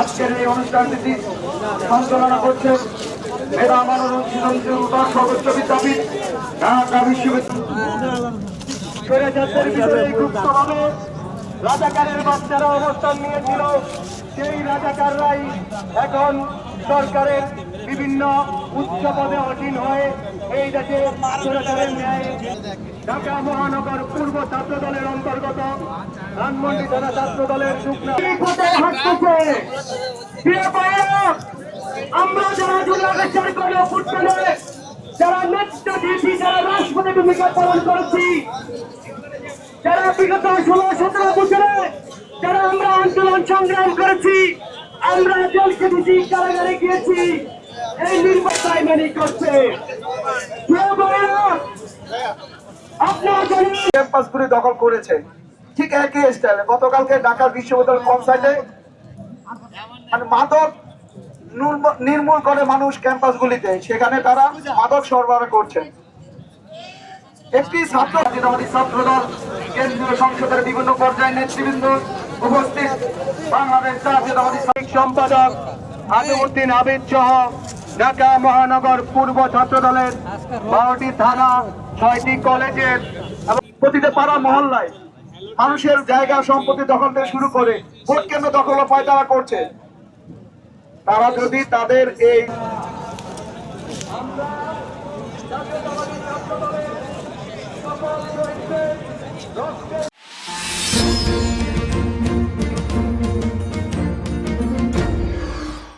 আজকের এই অনুষ্ঠানটি সঞ্চালনা করছেন মেধা মানব সর্বোচ্চ বিদ্যাপীঠ ঢাকা বিশ্ববিদ্যালয়। গুপ্তভাবে রাজাকারের বাচ্চারা অবস্থান নিয়েছিল। সেই রাজাকাররাই এখন সরকারের বিভিন্ন উচ্চ পদে অধীন হয়ে এই দেশে ন্যায় ঢাকা মহানগর পূর্ব ছাত্র দলের অন্তর্গত ধানমন্ডি থানা ছাত্র দলের আমরা যারা জুলাগেশ্বর করে ফুটবলে যারা নেতৃত্ব দিয়েছি যারা রাষ্ট্রপতি ভূমিকা পালন করেছি যারা বিগত ষোলো সতেরো বছরে যারা আমরা আন্দোলন সংগ্রাম করেছি আমরা জেল খেটেছি কারাগারে গিয়েছি এই নির্বাচন করছে। ক্যাম্পাসগুলি দখল করেছে। ঠিক একই স্টাইলে গতকালকে ঢাকা বিশ্ববিদ্যালয় কনসার্টে মানে মাদক নির্মূল করে মানুষ ক্যাম্পাসগুলিতে। সেখানে তারা মাদক সরবরাহ করছে। একটি ছাত্র ছাত্র দল কেন্দ্রীয় সংসদের বিভিন্ন পর্যায়ের নেতৃবৃন্দ উপস্থিত। বাংলাদেশ জাতীয়তাবাদী সম্পাদক আজিমুদ্দিন আবিদ সহ ঢাকা মহানগর পূর্ব ছাত্র দলের বারোটি থানা ছয়টি কলেজের প্রতিটা পাড়া মহল্লায় মানুষের জায়গা সম্পত্তি দখল থেকে শুরু করে ভোট কেন্দ্র দখল পায়তারা করছে। তারা যদি তাদের এই